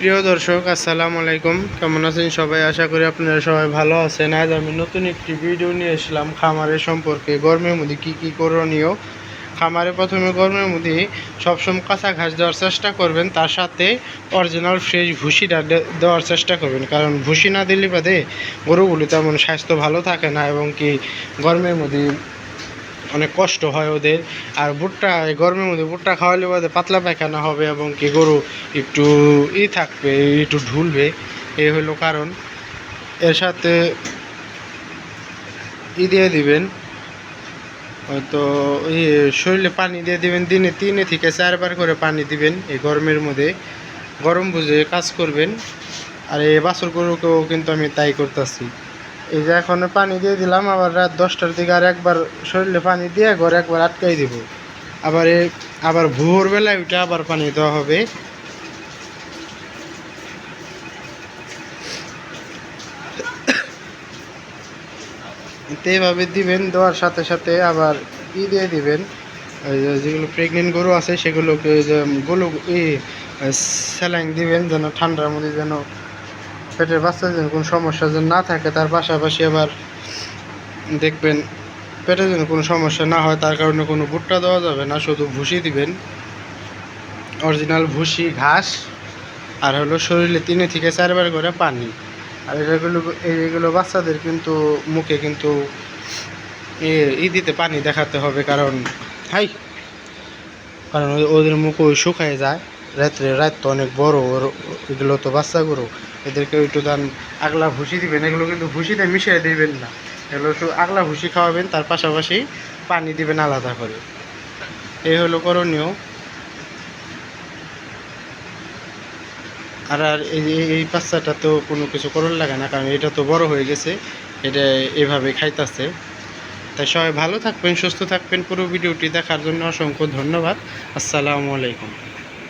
প্রিয় দর্শক, আসসালামু আলাইকুম। কেমন আছেন সবাই? আশা করি আপনারা সবাই ভালো আছেন। আজ আমি নতুন একটি ভিডিও নিয়ে এসলাম খামারের সম্পর্কে। গরমের মধ্যে কী কী করণীয়? খামারে প্রথমে গরমের মধ্যে সবসময় কাঁচা ঘাস দেওয়ার চেষ্টা করবেন। তার সাথে অরিজিনাল ফ্রেশ ভুসিটা দেওয়ার চেষ্টা করবেন। কারণ ভুসি না দিলে বাদে গরুগুলি তেমন স্বাস্থ্য ভালো থাকে না এবং কি গরমের মধ্যে অনেক কষ্ট হয় ওদের। আর ভুট্টা গরমের মধ্যে ভুট্টা খাওয়ালে বাদে পাতলা পায়খানা হবে এবং কি গরু একটু ই থাকবে, একটু ঢুলবে, এই হলো কারণ। এর সাথে ই দিয়ে দিবেন, হয়তো এই শরীরে পানি দিয়ে দিবেন, দিনে তিনে থেকে চারবার করে পানি দিবেন এই গরমের মধ্যে। গরম বুঝে কাজ করবেন। আর এই বাছর গরুকেও কিন্তু আমি তাই করতেছি। এই যে এখন পানি দিয়ে দিলাম, আবার রাত দশটার দিকে আর একবার শরীরে পানি দিয়ে ঘরে একবার আটকাই দিব। আবার আবার ভোরবেলায় উঠে আবার পানি দেওয়া হবে। এইভাবে দিবেন, দেওয়ার সাথে সাথে আবার ই দিয়ে দিবেন। যেগুলো প্রেগনেন্ট গরু আছে, সেগুলোকে গরু ই স্যালাইন দিবেন, যেন ঠান্ডার মধ্যে যেন পেটের বাচ্চা যেন কোনো সমস্যা যেন না থাকে, তার পাশাপাশি আবার দেখবেন পেটে যেন কোনো সমস্যা না হয়, তার কারণে কোনো ভুট্টা দেওয়া যাবে না, শুধু ভুসি দিবেন। অরিজিনাল ভুসি ঘাস, আর হলো শরীরে তিনে থেকে চারবার করে পানি। আর এগুলো এইগুলো বাচ্চাদের কিন্তু মুখে কিন্তু ই দিতে পানি দেখাতে হবে, কারণ, হাই, কারণ ওদের- মুখ শুকায় যায়। রাত্রে রাত তো অনেক বড়, ওর এগুলো তো বাচ্চা গরু। এদেরকে একটু দান আগলা ভুসি দিবেন, এগুলো কিন্তু ভুসিতে মিশিয়ে দিবেন না। এগুলো শুধু আগলা ভুসি খাওয়াবেন, তার পাশাপাশি পানি দিবেন আলাদা করে। এই হলো করণীয়। আর আর এই বাচ্চাটা তো কোনো কিছু করণ লাগে না, কারণ এটা তো বড় হয়ে গেছে, এটা এভাবে খাইতাছে। তাই সবাই ভালো থাকবেন, সুস্থ থাকবেন। পুরো ভিডিওটি দেখার জন্য অসংখ্য ধন্যবাদ। আসসালামু আলাইকুম।